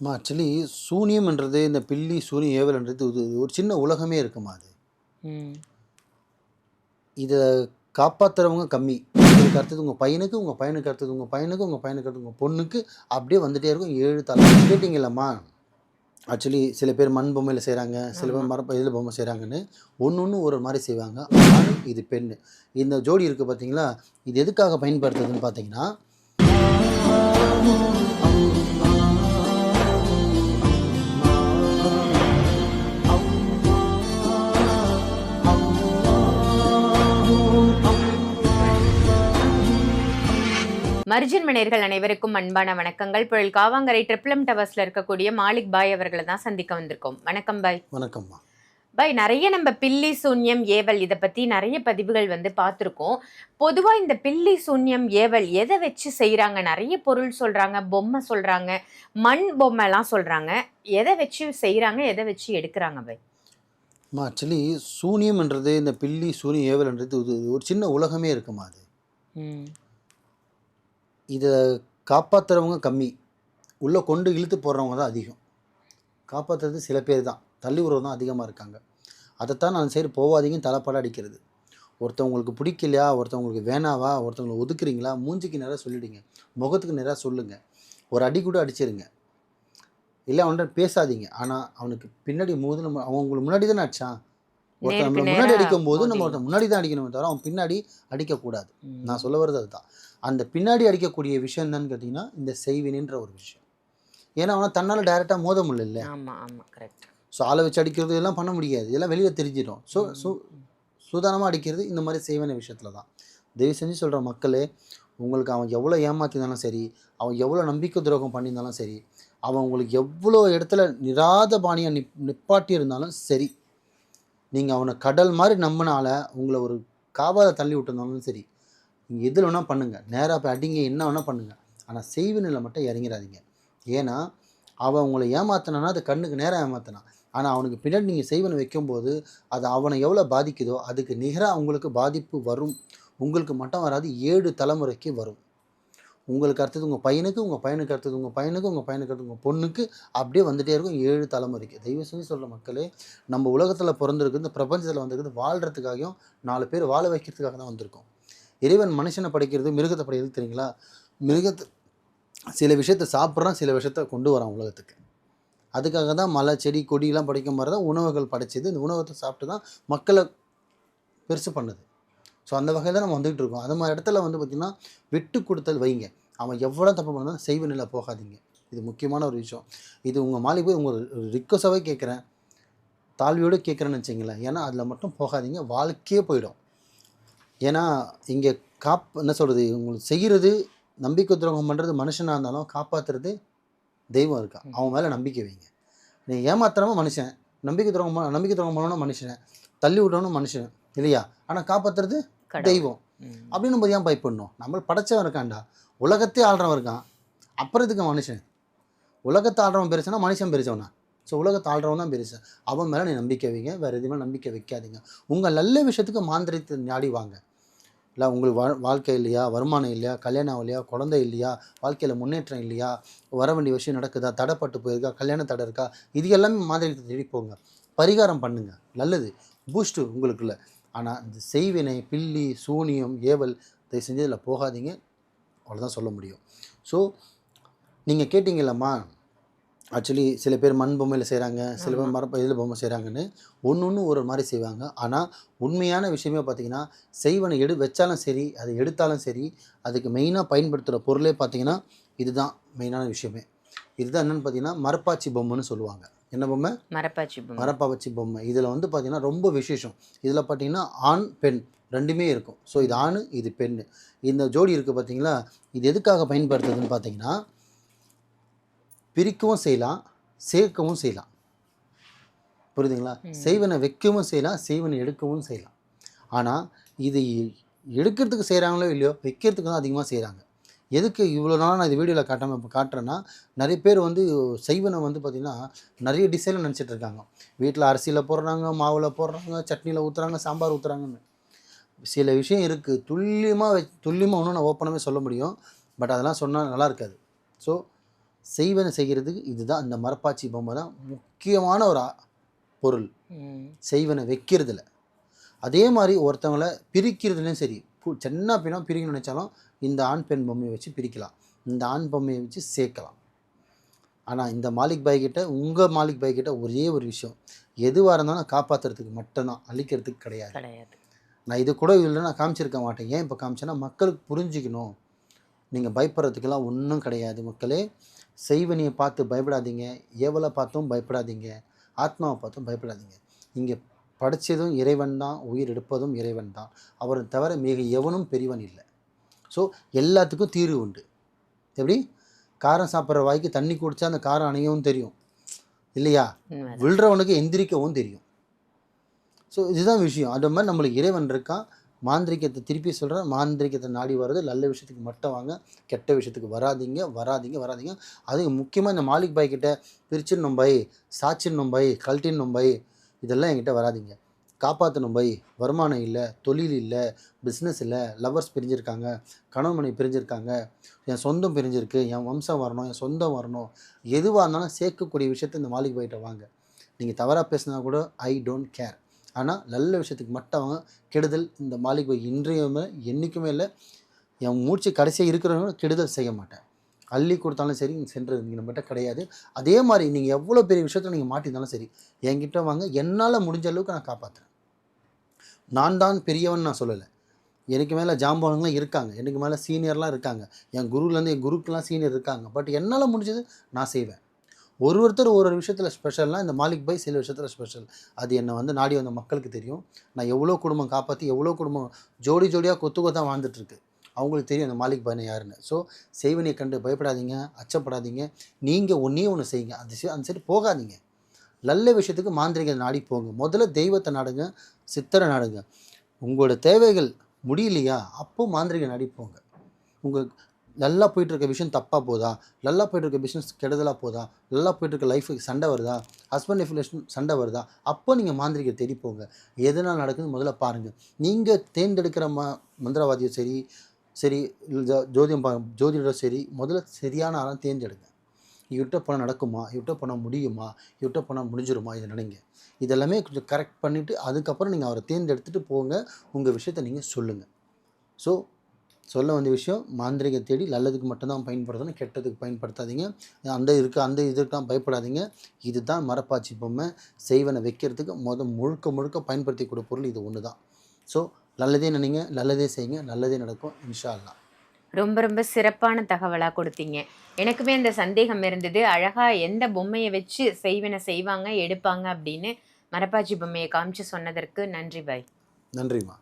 அம்மா ஆக்சுவலி சூனியம்ன்றது இந்த பில்லி சூனியம் ஏவல்ன்றது இது ஒரு சின்ன உலகமே இருக்குமா அது. இதை காப்பாத்துறவங்க கம்மி. உங்களுக்கு அடுத்தது உங்கள் பையனுக்கு உங்கள் பையனுக்கு அடுத்தது உங்கள் பையனுக்கு உங்கள் பையனுக்கு அடுத்தது உங்கள் பொண்ணுக்கு அப்படியே வந்துட்டே இருக்கும் ஏழு தலை கேட்டிங்களம்மா? ஆக்சுவலி சில பேர் மண் பொம்மையில் செய்கிறாங்க சில பேர் மர இதில் பொம்மை செய்கிறாங்கன்னு ஒன்று ஒன்று ஒரு மாதிரி செய்வாங்க. ஆண் இது பெண் இந்த ஜோடி இருக்குது பார்த்தீங்களா இது எதுக்காக பயன்படுத்துதுன்னு பார்த்தீங்கன்னா மர்ஜின் மணியர்கள் அனைவருக்கும் அன்பான வணக்கங்கள். புயல் காவாங்கரை ட்ரிப்ளம் டவர்ஸ்ல இருக்கக்கூடிய மாலிக் பாய் அவர்களை தான் சந்திக்க வந்திருக்கோம். வணக்கம் பாய். வணக்கம்மா. பாய் நிறைய நம்ம பில்லி சூன்யம் ஏவல் இதை பத்தி நிறைய பதிவுகள் வந்து பார்த்துருக்கோம். பொதுவா இந்த பில்லி சூன்யம் ஏவல் எதை வச்சு செய்றாங்க? நிறைய பொருள் சொல்றாங்க பொம்மை சொல்றாங்க மண் பொம்மைலாம் சொல்றாங்க. எதை வச்சு செய்றாங்க? எதை வச்சு எடுக்கிறாங்க பாய்? ஆக்சுவலி சூனியம்ன்றது இந்த பில்லி சூனியம் ஏவல்ன்றது ஒரு சின்ன உலகமே இருக்குமா அது. இதை காப்பாற்றுறவங்க கம்மி. உள்ளே கொண்டு இழுத்து போடுறவங்க தான் அதிகம். காப்பாற்றுறது சில பேர் தான். தள்ளி விடுறது தான் அதிகமாக இருக்காங்க. அதைத்தான் நான் சரி போவாதீங்கன்னு தலைப்பாட அடிக்கிறது. ஒருத்தவங்களுக்கு பிடிக்கலையா? ஒருத்தவங்களுக்கு வேணாவா? ஒருத்தவங்களை ஒதுக்குறீங்களா? மூஞ்சிக்கு நேராக சொல்லிடுங்க. முகத்துக்கு நேராக சொல்லுங்கள் ஒரு அடி கூட அடிச்சிருங்க. இல்லை அவன்கிட்ட பேசாதீங்க. ஆனால் அவனுக்கு பின்னாடி மோது நம்ம அவன் உங்களுக்கு முன்னாடி தானே அடிச்சான்? ஒருத்தன் முன்னாடி நேரா அடிக்கும் போது நம்ம. ஒருத்தன் முன்னாடி தான் அடிக்கணுமே தவிர அவன் பின்னாடி அடிக்கக்கூடாது. நான் சொல்ல வர்றது அதுதான். அந்த பின்னாடி அடிக்கக்கூடிய விஷயம் என்னன்னு கேட்டிங்கன்னா இந்த செய்வினின்ற ஒரு விஷயம். ஏன்னா அவனை தன்னால் டைரெக்டாக மோத முடியல ஆமா ஆமா கரெக்ட் ஸோ ஆளை வச்சு அடிக்கிறது எல்லாம் பண்ண முடியாது. இதெல்லாம் வெளியில் தெரிஞ்சிடும். ஸோ சு சூதானமாக அடிக்கிறது இந்த மாதிரி செய்வன விஷயத்தில் தான். தயவு செஞ்சு சொல்கிற மக்களே உங்களுக்கு அவன் எவ்வளோ ஏமாத்தினாலும் சரி அவன் எவ்வளோ நம்பிக்கை துரோகம் பண்ணியிருந்தாலும் சரி அவன் உங்களுக்கு எவ்வளோ இடத்துல நிராத பாணியாக நிப் நிப்பாட்டி இருந்தாலும் சரி நீங்கள் அவனை கடல் மாதிரி நம்பினால உங்களை ஒரு காவால தள்ளி விட்டுருந்தாலும் சரி நீங்கள் எதில் வேணால் பண்ணுங்கள் நேராக போய் அடிங்க என்ன வேணால் பண்ணுங்கள் ஆனால் செய்வினில் மட்டும் இறங்கிடாதீங்க ஏன்னா அவன் உங்களை ஏமாத்தினானா அது கண்ணுக்கு நேராக ஏமாத்தினான் ஆனால் அவனுக்கு பின்னாடி நீங்கள் செய்வனை வைக்கும்போது அது அவனை எவ்வளோ பாதிக்குதோ அதுக்கு நிகராக உங்களுக்கு பாதிப்பு வரும். உங்களுக்கு மட்டும் வராது ஏழு தலைமுறைக்கு வரும். உங்களுக்கு அடுத்தது உங்கள் பையனுக்கு உங்கள் பையனுக்கு அடுத்தது உங்கள் பையனுக்கு உங்கள் பையனுக்கு அடுத்தது உங்கள் பொண்ணுக்கு அப்படியே வந்துட்டே இருக்கும் ஏழு தலைமுறைக்கு. தயவு செஞ்சு சொல்கிற மக்களே நம்ம உலகத்தில் பிறந்திருக்கு இந்த பிரபஞ்சத்தில் வந்திருக்குது வாழ்கிறதுக்காகவும் நாலு பேர் வாழ வைக்கிறதுக்காக தான் வந்திருக்கோம். இறைவன் மனுஷனை படைக்கிறது மிருகத்தை படைக்கிறது தெரியுங்களா? மிருகத்தை சில விஷயத்தை சாப்பிட்றான் சில விஷயத்த கொண்டு வரான் உலகத்துக்கு. அதுக்காக தான் மலை செடி கொடியெலாம் படைக்கும் மாதிரி தான் உணவுகள் படைச்சது. இந்த உணவத்தை சாப்பிட்டு தான் மக்களை பெருசு பண்ணுது. ஸோ அந்த வகையில் தான் நம்ம வந்துகிட்டு இருக்கோம். அது மாதிரி இடத்துல வந்து பார்த்திங்கன்னா விட்டு கொடுத்தல் வைங்க. அவன் எவ்வளோ தப்பு பண்ணாலும் செய்வ நிலை போகாதீங்க. இது முக்கியமான ஒரு விஷயம். இது உங்கள் மாளிகை போய் உங்கள் ரிக்வஸ்டாகவே கேட்குறேன். தாழ்வியோடு கேட்குறேன்னு வச்சிங்களேன். ஏன்னா அதில் மட்டும் போகாதீங்க. வாழ்க்கையே போயிடும். ஏன்னா இங்கே காப் என்ன சொல்கிறது உங்களுக்கு செய்கிறது நம்பிக்கை துரோகம் பண்ணுறது மனுஷனாக இருந்தாலும் காப்பாற்றுறது தெய்வம் இருக்கான் அவன் மேலே நம்பிக்கை வைங்க. நீ ஏமாத்துறவன் மனுஷன் நம்பிக்கை துரோகம் நம்பிக்கை துரோகம் பண்ணணும் மனுஷன் தள்ளி விடணும் மனுஷன் இல்லையா? ஆனால் காப்பாற்றுறது. தெய்வம். அப்படின்னு நம்ம ஏன் பயப்படணும்? நம்ம படைச்சவன் இருக்கான்டா. உலகத்தை ஆள்றவன் இருக்கான். அப்புறம் இதுக்கு மனுஷன்? உலகத்தை ஆள்றவன் பெருசுனா மனுஷன் பெருசவனா ஸோ உலகத்தை ஆள்றவன் தான் பெருசு. அவன் மேலே நீ நம்பிக்கை வைங்க. வேறு எதுவுமே நம்பிக்கை வைக்காதீங்க. உங்கள் நல்ல விஷயத்துக்கு மாந்திரத்தை நாடி வாங்க. இல்லை உங்களுக்கு வா வாழ்க்கை இல்லையா? வருமானம் இல்லையா? கல்யாணம் இல்லையா குழந்தை இல்லையா? வாழ்க்கையில் முன்னேற்றம் இல்லையா? வர வேண்டிய விஷயம் நடக்குதா? தடைப்பட்டு போயிருக்கா? கல்யாண தடை இருக்கா இது எல்லாமே மாந்திரத்தை தேடி போங்க. பரிகாரம் பண்ணுங்கள் நல்லது. பூஸ்ட்டு உங்களுக்குள்ள. ஆனால் இந்த செய்வினை பில்லி சூனியம் ஏவல் இதை செஞ்சு இதில் போகாதீங்க. அவ்வளோதான் சொல்ல முடியும். ஸோ நீங்கள் கேட்டிங்கல்லம்மா ஆக்சுவலி சில பேர் மண் பொம்மையில் செய்கிறாங்க சில பேர் மர இதில் பொம்மை செய்கிறாங்கன்னு ஒன்று ஒன்று ஒரு மாதிரி செய்வாங்க. ஆனால் உண்மையான விஷயமே பார்த்தீங்கன்னா செய்வனை எடு வச்சாலும் சரி அதை எடுத்தாலும் சரி அதுக்கு மெயினாக பயன்படுத்துகிற பொருளே பார்த்தீங்கன்னா இதுதான் மெயினான விஷயமே. இதுதான் என்னென்னு பார்த்தீங்கன்னா மரப்பாச்சி பொம்மைன்னு சொல்லுவாங்க. என்ன பொம்மை? மரப்பாச்சி பொம்மை. மரப்பாச்சி பொம்மை. இதில் வந்து பார்த்தீங்கன்னா ரொம்ப விசேஷம். இதில் பார்த்தீங்கன்னா ஆண் பெண் ரெண்டுமே இருக்கும். ஸோ இது ஆண் இது பெண் இந்த ஜோடி இருக்குது பார்த்தீங்களா இது எதுக்காக பயன்படுத்துதுன்னு பார்த்தீங்கன்னா பிரிக்கவும் செய்யலாம் சேர்க்கவும் செய்யலாம். புரியுதுங்களா. செய்வனை வைக்கவும் செய்யலாம் செய்வனை எடுக்கவும் செய்யலாம். ஆனால் இது எடுக்கிறதுக்கு செய்கிறாங்களோ இல்லையோ வைக்கிறதுக்கு தான் அதிகமாக செய்கிறாங்க எதுக்கு இவ்வளோ நாளாக நான் இது வீடியோவில் காட்டாமல் இப்போ காட்டுறேன்னா நிறைய பேர் வந்து செய்வனை வந்து பார்த்திங்கன்னா நிறைய டிசைனில் நினச்சிட்டு இருக்காங்க. வீட்டில் அரிசியில் போடுறாங்க மாவில் போடுறாங்க சட்னியில் ஊற்றுறாங்க சாம்பார் ஊற்றுறாங்கன்னு சில விஷயம் இருக்குது துல்லியமாக வெ துல்லியமாக ஒன்றும் நான் ஓப்பனாகவே சொல்ல முடியும். பட் அதெல்லாம் சொன்னால் நல்லா இருக்காது. ஸோ செய்வன செய்கிறதுக்கு இதுதான் இந்த மரப்பாச்சி பொம்மை தான் முக்கியமான ஒரு பொருள். செய்வனை வைக்கிறதுல. அதே மாதிரி ஒருத்தவங்கள பிரிக்கிறதுலையும் சரி சின்ன பின்னா பிரிக்கணும்னு நினச்சாலும் இந்த ஆண் பெண் பொம்மையை வச்சு பிரிக்கலாம். இந்த ஆண் பொம்மையை வச்சு சேர்க்கலாம். ஆனால் இந்த மாலிக் பாய் கிட்ட உங்கள் மாலிக் பாய் கிட்ட ஒரே ஒரு விஷயம். எதுவாக இருந்தாலும் காப்பாற்றுறதுக்கு மட்டும்தான் அழிக்கிறதுக்கு கிடையாது. கிடையாது. நான் இது கூட இல்லை நான் காமிச்சிருக்க மாட்டேன். ஏன் இப்போ காமிச்சேன்னா மக்களுக்கு புரிஞ்சுக்கணும். நீங்கள் பயப்படுறதுக்கெல்லாம் ஒன்றும் கிடையாது மக்களே. செய்வனியை பார்த்து பயப்படாதீங்க ஏவலை பார்த்தும் பயப்படாதீங்க ஆத்மாவை பார்த்தும் பயப்படாதீங்க. இங்கே படித்ததும் இறைவன் தான் உயிர் எடுப்பதும் இறைவன் தான். அவரை தவிர மிக எவனும் பெரியவன் இல்லை. ஸோ எல்லாத்துக்கும் தீர்வு உண்டு. எப்படி? காரம் சாப்பிட்ற வாய்க்கு தண்ணி குடிச்சா அந்த காரம் அணையவும் தெரியும். இல்லையா. விழுறவனுக்கு எந்திரிக்கவும் தெரியும். ஸோ இதுதான் விஷயம். அது மாதிரி நம்மளுக்கு இறைவன் இருக்கான் மாந்திரிகத்தை திருப்பி சொல்கிறேன் மாந்திரிகத்தை நாடி வர்றது நல்ல விஷயத்துக்கு மட்டும் வாங்க. கெட்ட விஷயத்துக்கு வராதீங்க வராதீங்க வராதீங்க. அது முக்கியமாக இந்த மாலிக் பாய் கிட்ட பிரிச்சின் பை சாச்சின் பை கல்ட்டின் பை இதெல்லாம் என்கிட்ட வராதீங்க. காப்பாற்றணும் பை வருமானம் இல்லை தொழில் இல்லை பிஸ்னஸ் இல்லை லவ்வர்ஸ் பிரிஞ்சிருக்காங்க கணவன் மனைவி பிரிஞ்சிருக்காங்க என் சொந்தம் பிரிஞ்சிருக்கு என் வம்சம் வரணும் என் சொந்தம் வரணும் எதுவாக இருந்தாலும் சேர்க்கக்கூடிய விஷயத்தை இந்த மாலிக் பாய்கிட்ட வாங்க. நீங்கள் தவறாக பேசினா கூட ஐ டோன்ட் கேர் ஆனால் நல்ல விஷயத்துக்கு மட்டும் அவங்க கெடுதல் இந்த மாளிகை இன்றையுமே என்றைக்குமே இல்லை. என் மூச்சு கடைசியாக இருக்கிறவங்க கெடுதல் செய்ய மாட்டேன். அள்ளி கொடுத்தாலும் சரி நீங்கள் சென்றது நீங்கள் நம்மகிட்ட கிடையாது. அதே மாதிரி நீங்கள் எவ்வளோ பெரிய விஷயத்தில் நீங்கள் மாட்டியிருந்தாலும் சரி என்கிட்ட வாங்க. என்னால் முடிஞ்ச அளவுக்கு நான் காப்பாற்றுறேன் நான் தான் பெரியவன் நான் சொல்லலை. எனக்கு மேலே ஜாம்பவனுங்களாம் இருக்காங்க. எனக்கு மேலே சீனியர்லாம் இருக்காங்க. என் குருலேருந்து என் குருக்கெலாம் சீனியர் இருக்காங்க. பட் என்னால் முடிஞ்சது நான் செய்வேன். ஒரு ஒருத்தர் ஒரு ஒரு விஷயத்தில் ஸ்பெஷல்னால் இந்த மாலிக் பாய் சில விஷயத்தில் ஸ்பெஷல் அது என்னை வந்து நாடி வந்த மக்களுக்கு தெரியும். நான் எவ்வளோ குடும்பம் காப்பாற்றி எவ்வளோ குடும்பம் ஜோடி ஜோடியாக கொத்து கொத்தா வாழ்ந்துட்டுருக்கு அவங்களுக்கு தெரியும் அந்த மாலிக் பாய்னா யாருன்னு. ஸோ செய்வனை கண்டு பயப்படாதீங்க அச்சப்படாதீங்க. நீங்கள் ஒன்றே ஒன்று செய்யுங்க. அந்த அந்த சைடு போகாதீங்க. நல்ல விஷயத்துக்கு மாந்திரிக நாடி போங்க. முதல்ல தெய்வத்தை நாடுங்க சித்தரை நாடுங்க. உங்களோட தேவைகள் முடியலையா அப்போது மாந்திரிக நாடி போங்க. உங்கள் நல்லா போயிட்டு இருக்க விஷயம் தப்பாக போதா? நல்லா போயிட்டு இருக்க பிஸ்னஸ் கெடுதலாக போதா? நல்லா போயிட்டு இருக்க லைஃபுக்கு சண்டை வருதா? ஹஸ்பண்ட் ஒய்ஃப் ரிலேஷன் சண்டை வருதா? அப்போ நீங்கள் மாந்திரிக்க தேடி போங்க. எதனால் நடக்குதுன்னு முதல்ல பாருங்கள் நீங்கள் தேர்ந்தெடுக்கிற ம மந்திரவாதியோ சரி சரி ஜோதியம் பா ஜோதிடரோ சரி முதல்ல சரியான ஆளாக தேர்ந்தெடுங்க. இவர்கிட்ட போனால் நடக்குமா? இவர்கிட்ட போனால் முடியுமா? இவர்கிட்ட போனால் முடிஞ்சிருமா? இதை நினைங்க. இதெல்லாமே கொஞ்சம் கரெக்ட் பண்ணிவிட்டு அதுக்கப்புறம் நீங்கள் அவரை தேர்ந்தெடுத்துட்டு போங்க. உங்கள் விஷயத்தை நீங்கள் சொல்லுங்கள் ஸோ சொல்ல வந்த விஷயம் மாந்திரிகை தேடி நல்லதுக்கு மட்டும்தான் பயன்படுத்தணும் கெட்டதுக்கு பயன்படுத்தாதீங்க. அந்த இருக்கு அந்த இதுக்கெலாம் பயப்படாதீங்க. இதுதான் மரப்பாச்சி பொம்மை. செய்வனை வைக்கிறதுக்கு முத முழுக்க முழுக்க பயன்படுத்தக்கூடிய பொருள் இது ஒன்று தான் ஸோ நல்லதே நினைங்க நல்லதே செய்யுங்க நல்லதே நடக்கும் இன்ஷா அல்லாஹ் ரொம்ப ரொம்ப சிறப்பான தகவலாக கொடுத்தீங்க. எனக்குமே அந்த சந்தேகம் இருந்தது அழகா எந்த பொம்மையை வச்சு செய்வன செய்வாங்க எடுப்பாங்க அப்படின்னு மரப்பாச்சி பொம்மையை காமிச்சு சொன்னதற்கு நன்றி பாய். நன்றிம்மா.